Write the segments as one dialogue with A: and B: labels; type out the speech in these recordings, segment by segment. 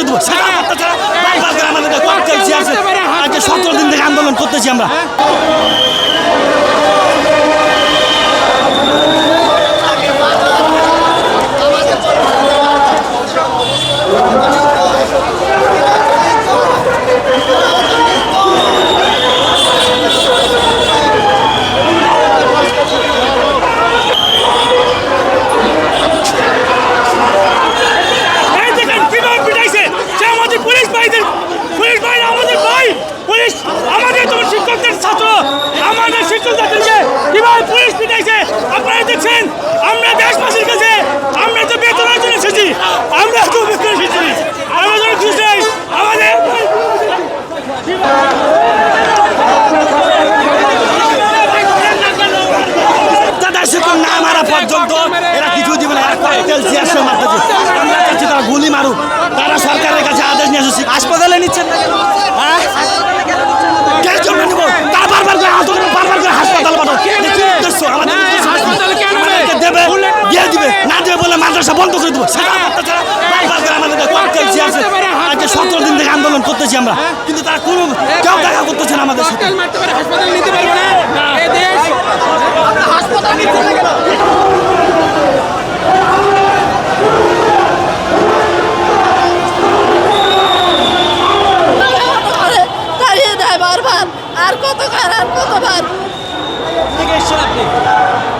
A: অবশ্যই দেবো। হ্যাঁ। আমাদের সতেরো দিন থেকে আন্দোলন করতেছি আমরা। তোমার শিক্ষকদের ছাত্র আমাদের শিক্ষকদেরকে কীভাবে পুলিশ পিটাইছে আপনারা দেখছেন আমরা দেশবাসীর কাছে আমরা তো বেতনের জন্য এসেছি আমরা তো বেতন এসেছি আমরা যেন খুশি হই। আমাদের
B: দাদা শিক্ষক না মারা পর্যন্ত এরা কিছু দিবে না এরা ককটেল জিয়াসের মারতেছে আমরা চাচ্ছি তারা গুলি মারুক তারা সরকারের কাছে আদেশ নিয়ে এসেছি হাসপাতালে নিচ্ছেন না কেন? হ্যাঁ কেন জন্য নেব তা বারবার করে আহত করে বারবার করে হাসপাতাল পাঠাও এটা কি উদ্দেশ্য আমাদের উদ্দেশ্য
A: হাসপাতালে কেন নেবে?
B: আমাদেরকে দেবে দিয়ে দিবে না দেবে বলে মাদ্রাসা বন্ধ করে দেবো সেটা করতে ছাড়া বারবার করে আমাদের ককটেল জিয়াসে আজকে সতেরো দিন থেকে আন্দোলন করতেছি আমরা কিন্তু তারা কোনো কেউ দেখা করতেছে না আমাদের সাথে।
C: হাসপাতাল নিতে পারব না। হাসপাতাল
D: আর কতবার আর কতবার?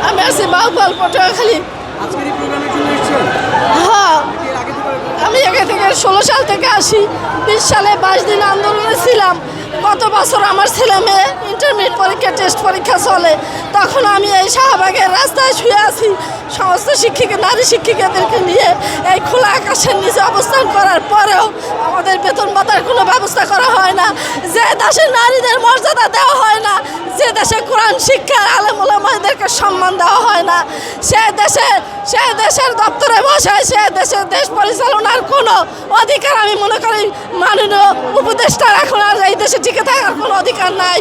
D: আমি আসছি বাউপাল পটুয়াখালী।
C: আজকের এই প্রোগ্রামের জন্য
D: হ্যাঁ
C: এর আগে থেকে
D: আমি এখান থেকে ষোলো সাল থেকে আসি, বিশ সালে বাইশ দিন আন্দোলনে ছিলাম। গত বছর আমার ছেলে মেয়ে ইন্টারমিডিয়েট পরীক্ষা টেস্ট পরীক্ষা চলে। তখন আমি এই শাহবাগের রাস্তায় শুয়ে আছি। শিক্ষিকা, নারী শিক্ষিকাদেরকে নিয়ে এই খোলা আকাশের নিচে অবস্থান করার পরেও আমাদের বেতন ভাতার কোনো ব্যবস্থা করা হয় না। যে দেশে নারীদের মর্যাদা দেওয়া হয় না, যে দেশে কোরআন শিক্ষার আলেমুলামাদেরকে সম্মান দেওয়া হয় না, সে দেশে, সে দেশের দপ্তরে বসে, সে দেশের দেশ পরিচালনার কোনো অধিকার আমি মনে করি মাননীয় উপদেষ্টার এখন আর এই দেশে টিকে থাকার কোনো অধিকার নাই।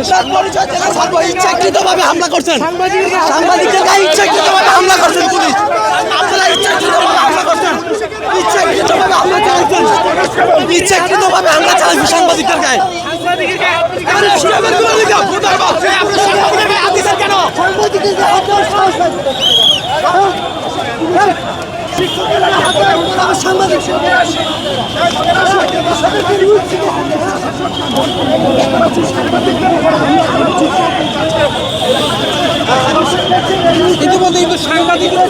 B: সাংবাদিকের সাংবাদিকের? আপনার পরিচয় জেলা সর্ব ইচ্ছাকৃতভাবে হামলা করছেন। সাংবাদিকদের গায়ে ইচ্ছাকৃতভাবে হামলা করছেন পুলিশ। আপনারা ইচ্ছাকৃতভাবে হামলা করছেন। ইচ্ছাকৃতভাবে হামলা চালাচ্ছেন ইচ্ছাকৃতভাবে হামলা চালাচ্ছেন সাংবাদিকদের গায়ে। সাংবাদিকদের গায়ে হাত দিচ্ছেন সাংবাদিক ইতিমধ্যে কিন্তু সাংবাদিকরা